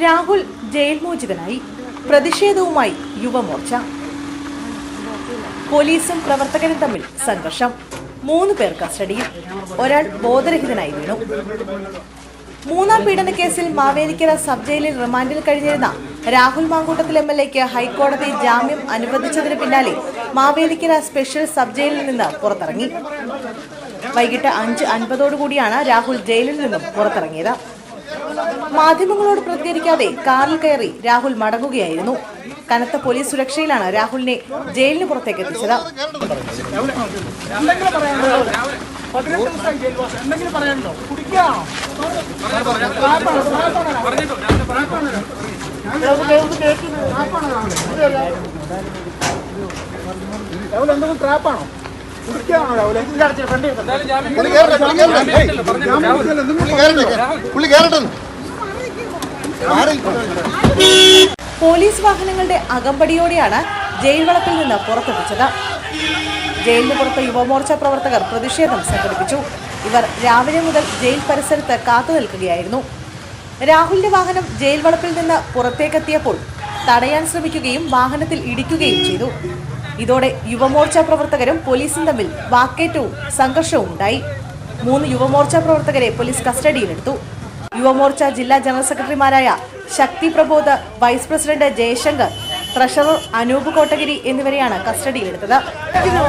Rahul jail മോചിതനായി പ്രതിഷേധവുമായി യുവമോർച്ച. പോലീസും പ്രവർത്തകരും തമ്മിൽ സംഘർഷം. മൂന്ന് പേർ കസ്റ്റഡിയിൽ. ഒരാൾ ബോധരഹിതനായി വീണു. മൂന്നാം പീഡന കേസിൽ മാവേലിക്കര സബ് ജയിലിൽ റിമാൻഡിൽ കഴിഞ്ഞിരുന്ന രാഹുൽ മാങ്കൂട്ടത്തിൽ എം എൽ എക്ക് ഹൈക്കോടതി ജാമ്യം അനുവദിച്ചതിന് പിന്നാലെ മാവേലിക്കര സ്പെഷ്യൽ സബ് ജയിലിൽ നിന്ന് പുറത്തിറങ്ങി. വൈകിട്ട് അഞ്ച് അൻപതോടുകൂടിയാണ് രാഹുൽ ജയിലിൽ നിന്നും പുറത്തിറങ്ങിയത്. മാധ്യമങ്ങളോട് പ്രതികരിക്കാതെ കാറിൽ കയറി രാഹുൽ മടങ്ങുകയായിരുന്നു. കനത്ത പോലീസ് സുരക്ഷയിലാണ് രാഹുലിനെ ജയിലിന് പുറത്തേക്ക് എത്തിച്ചത്. എന്തെങ്കിലും ട്രാപ്പാണോ പുള്ളി കേറട്ടെ, പുള്ളി കേറട്ടെ. പുള്ളി കേറട്ടെ, പോലീസ് വാഹനങ്ങളുടെ അകമ്പടിയോടെയാണ് ജയിൽ വളപ്പിൽ നിന്ന് പുറത്തെത്തിച്ചത്. ജയിലിന് പുറത്ത് യുവമോർച്ച പ്രവർത്തകർ പ്രതിഷേധം സംഘടിപ്പിച്ചു. ഇവർ രാവിലെ മുതൽ ജയിൽ പരിസരത്ത് കാത്തു നിൽക്കുകയായിരുന്നു. രാഹുലിന്റെ വാഹനം ജയിൽ വളപ്പിൽ നിന്ന് പുറത്തേക്കെത്തിയപ്പോൾ തടയാൻ ശ്രമിക്കുകയും വാഹനത്തിൽ ഇടിക്കുകയും ചെയ്തു. ഇതോടെ യുവമോർച്ച പ്രവർത്തകരും പോലീസും തമ്മിൽ വാക്കേറ്റവും സംഘർഷവും ഉണ്ടായി. മൂന്ന് യുവമോർച്ച പ്രവർത്തകരെ പോലീസ് കസ്റ്റഡിയിലെടുത്തു. യുവമോർച്ച ജില്ലാ ജനറൽ സെക്രട്ടറിമാരായ Shakti Prabodh vice president Jayashankar treasurer Anoop Kottagiri എന്നിവരെയാണ് കസ്റ്റഡിയിലെടുത്തത്. പ്രതിഷേധം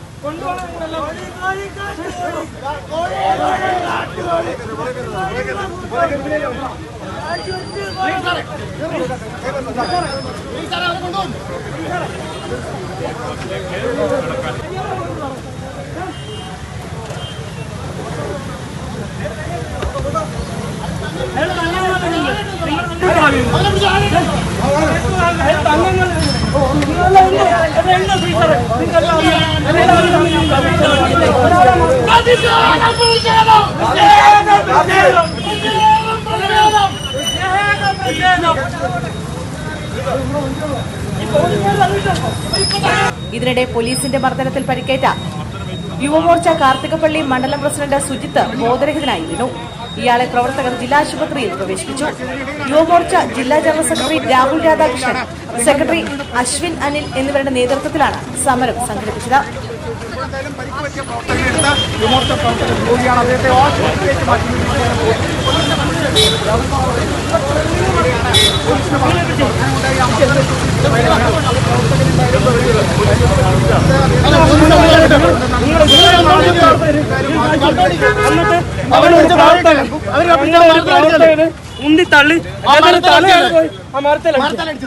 പ്രതിഷേധം പ്രതിഷേധം പ്രതിഷേധം ഇതിനിടെ പോലീസിന്റെ മർദ്ദനത്തിൽ പരിക്കേറ്റ യുവമോർച്ച കാർത്തികപ്പള്ളി മണ്ഡലം പ്രസിഡന്റ് സുജിത്ത് ബോധരഹിതനായി വീണു. ഇയാളെ പ്രവർത്തകർ ജില്ലാശുപത്രിയിൽ പ്രവേശിപ്പിച്ചു. യുവമോർച്ച ജില്ലാ general secretary Rahul Radhakrishnan secretary Ashwin Anil എന്നിവരുടെ നേതൃത്വത്തിലാണ് സമരം സംഘടിപ്പിച്ചത്. എന്തായാലും പരിക്ക് പറ്റിയ പ്രവർത്തകർ കൂടിയാണ് അദ്ദേഹത്തെ ആശുപത്രിയിലേക്ക് മാറ്റി ഉന്തി തള്ളി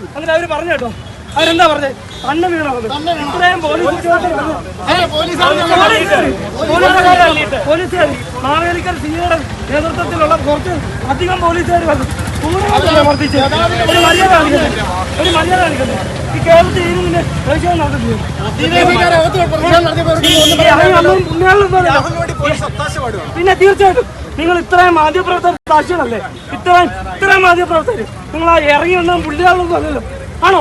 അങ്ങനെ അവർ പറഞ്ഞു കേട്ടോ. അവരെന്താ പറഞ്ഞത് കണ്ണ് വീണത് ഇത്രയും പോലീസ് പോലീസുകാർ മാവേലിക്കൽ സിയുടെ നേതൃത്വത്തിലുള്ള കുറച്ച് അധികം പോലീസുകാർ വന്നു പ്രവർത്തിച്ച് ഒരു മര്യാദ കാണിക്കുന്നത് ഒരു മര്യാദ കാണിക്കുന്നത് ഈ കേരളത്തിൽ ഇതിന് പ്രതിഷേധം നടത്തുന്നത് പിന്നെ തീർച്ചയായിട്ടും നിങ്ങൾ ഇത്രയും മാധ്യമപ്രവർത്തകർ സാക്ഷികളല്ലേ? ഇത്രയും ഇത്രയും മാധ്യമപ്രവർത്തകർ നിങ്ങൾ ആ ഇറങ്ങി വന്ന പുള്ളിയാളൊന്നും അല്ലല്ലോ. ആണോ?